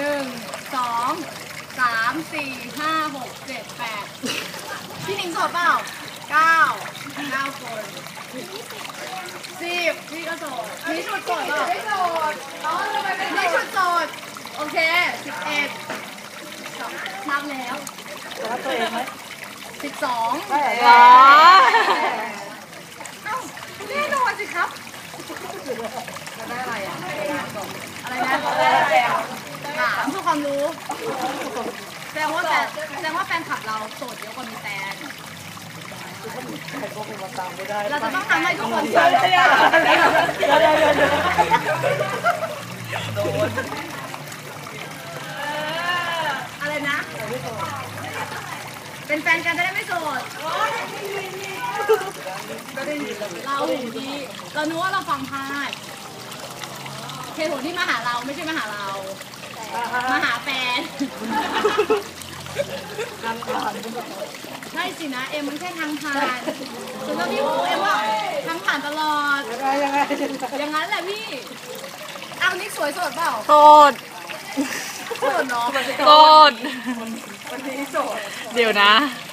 หนึ่งสองสามสี่ห้าหกเจ็ดแปดพี่หนิงโสดเปล่าเก้าเก้าคนสิบพี่ก็โสดนี่ชุดโสดเปล่าไม่โสดนี่ชุดโสดโอเคสิบเอ็ดนับแล้วแล้วตัวเองไหมสิบสองไม่ว้าเอ้าแน่นอนสิครับได้อะไรอะอะไรนะถามเพื่อความ รู้แสดงว่าแฟนแสดงว่าแฟนคลับเราโสดเยอะกว่ามีแฟนใครก็คงมาตามไม่ได้เราจะต้องทำให้ทุกคนโสใช่ดเดี๋ยวเดี๋ยวเดี๋ยวเดี๋ยวอะไรนะ เป็นแฟนกันจะได้ไม่โสดเราหูดีเรานึกว่าเราฟังพลาดเหตุผลที่มาหาเราไม่ใช่มาหาเรา มาหาแฟนทางผ่านใช่สินะเอ็มมันแค่ทางผ่านส่วนตัวพี่เอ็มว่าทางผ่านตลอด ยังไงยังไงอย่างนั้นแหละพี่อ้าวนี่สวยสดเปล่าโสดสดเนาะโสดวันนี้โสดเดี๋ยวนะเ